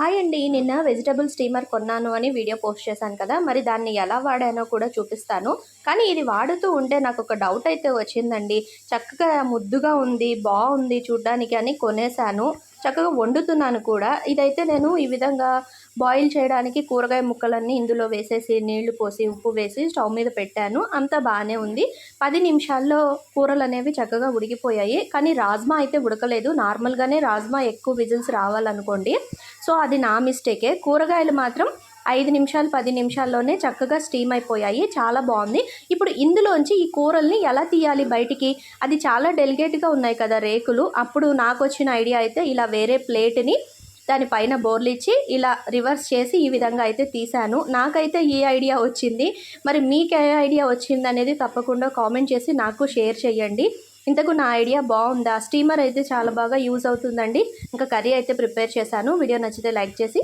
Hi అండి. నిన్న vegetable steamer కొన్నాను అని వీడియో పోస్ట్ చేశాను కదా. మరి దాన్ని ఎలా వాడానో కూడా చూపిస్తాను. కానీ ఇది వాడుతూ ఉంటే నాకు ఒక డౌట్ అయితే వచ్చిందండి. చక్కగా ముద్దుగా ఉంది బాగుంది చూడ్డానికి అని కొనేసాను చక్కగా వండుతున్నాను కూడా. ఇదైతే నేను ఈ విధంగా బాయిల్ చేయడానికి కూరగాయ ముక్కలన్నీ ఇందులో వేసేసి నీళ్ళు పోసి ఉప్పు వేసి స్టవ్ మీద పెట్టాను. అంతా బాగానే ఉంది. పది నిమిషాల్లో కూరలు అనేవి చక్కగా ఉడికిపోయాయి. కానీ రాజ్మా అయితే ఉడకలేదు. నార్మల్గానే రాజ్మా ఎక్కువ విజిల్స్ రావాలనుకోండి. సో అది నా మిస్టేకే. కూరగాయలు మాత్రం ఐదు నిమిషాలు పది నిమిషాల్లోనే చక్కగా స్టీమ్ అయిపోయాయి. చాలా బాగుంది. ఇప్పుడు ఇందులోంచి ఈ కూరల్ని ఎలా తీయాలి బయటికి? అది చాలా డెలిగేట్గా ఉన్నాయి కదా రేకులు. అప్పుడు నాకు వచ్చిన ఐడియా అయితే ఇలా వేరే ప్లేట్ని దానిపైన బోర్లిచ్చి ఇలా రివర్స్ చేసి ఈ విధంగా అయితే తీశాను. నాకైతే ఈ ఐడియా వచ్చింది? మరి మీకు ఏ ఐడియా వచ్చింది అనేది తప్పకుండా కామెంట్ చేసి నాకు షేర్ చేయండి. ఇంతకు నా ఐడియా బాగుందా? స్టీమర్ అయితే చాలా బాగా యూజ్ అవుతుందండి. ఇంకా కర్రీ అయితే ప్రిపేర్ చేశాను. వీడియో నచ్చితే లైక్ చేసి